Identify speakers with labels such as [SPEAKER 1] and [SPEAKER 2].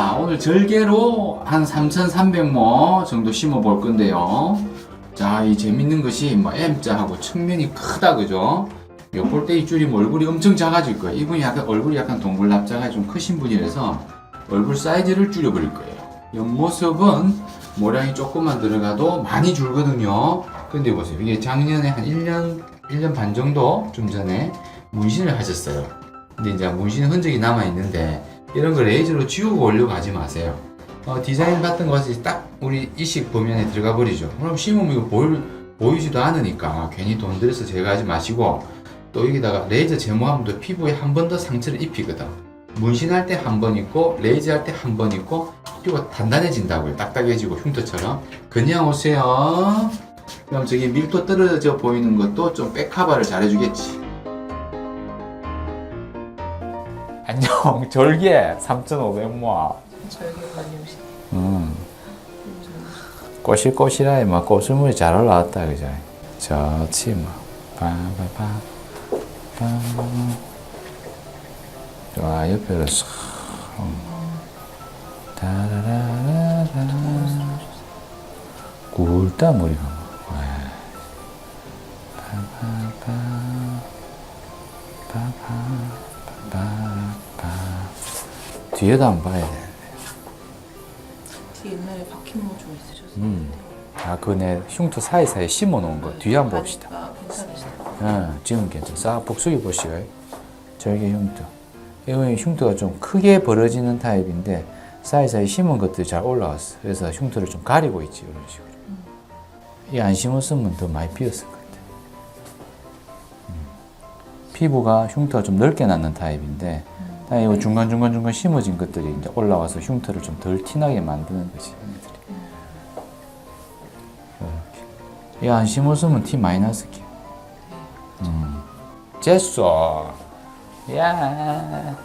[SPEAKER 1] 아, 오늘 절개로 한 3,300모 정도 심어 볼 건데요. 자, 이 재밌는 것이 뭐 M자하고 측면이 크다, 그죠? 요 볼때 이 줄이면 얼굴이 엄청 작아질 거예요. 이분이 약간 얼굴이 약간 동글납작하게 좀 크신 분이라서 얼굴 사이즈를 줄여버릴 거예요. 옆모습은 모량이 조금만 들어가도 많이 줄거든요. 근데 보세요. 이게 작년에 한 1년, 1년 반 정도 좀 전에 문신을 하셨어요. 근데 이제 문신 흔적이 남아있는데 이런 거 레이저로 지우고 올려고 하지 마세요. 어, 디자인 같은 것이 딱 우리 이식 범위 안에 들어가 버리죠. 그럼 심으면 이거 보일, 보이지도 않으니까 괜히 돈 들여서 제거하지 마시고 또 여기다가 레이저 제모하면 또 피부에 한 번 더 상처를 입히거든. 문신할 때 한 번 있고 레이저 할 때 한 번 있고 피부가 단단해진다고요. 딱딱해지고 흉터처럼. 그냥 오세요. 그럼 저기 밀도 떨어져 보이는 것도 좀 백커버를 잘해주겠지.
[SPEAKER 2] 안녕. 절개. 3,500모
[SPEAKER 3] 절개 많이 오시네.
[SPEAKER 2] 음. 꼬실꼬실하게 막 꽃물이 잘 올라왔다 그죠? 좋지 뭐. 빠바바 빠 좋아 옆에로 싹. 다라라라라 굵다 머리가. 뭐. 와. 빠바바 빠바바바바 뒤에도 안 봐야 돼
[SPEAKER 3] 뒤 옛날에 박힌 모좀 있으셨어요.
[SPEAKER 2] 음. 아, 그네 흉터 사이사이에 심어 놓은 거 뒤에 한번 봅시다.
[SPEAKER 3] 아, 괜찮으시다.
[SPEAKER 2] 예, 지금 괜찮아. 싹 복수기 보시고요. 절개 흉터. 이건 흉터가 좀 크게 벌어지는 타입인데 사이사이 심은 것들이 잘 올라왔어. 그래서 흉터를 좀 가리고 있지 이런 식으로. 이 안 심었으면 더 많이 비었을 것 같아. 음. 피부가 흉터가 좀 넓게 났는 타입인데 다 이거 중간 중간 중간 심어진 것들이 이제 올라와서 흉터를 좀 덜 티나게 만드는 거지. 이렇게. 이안 심었으면 티 많이 났을 게. 음. 됐어. 야.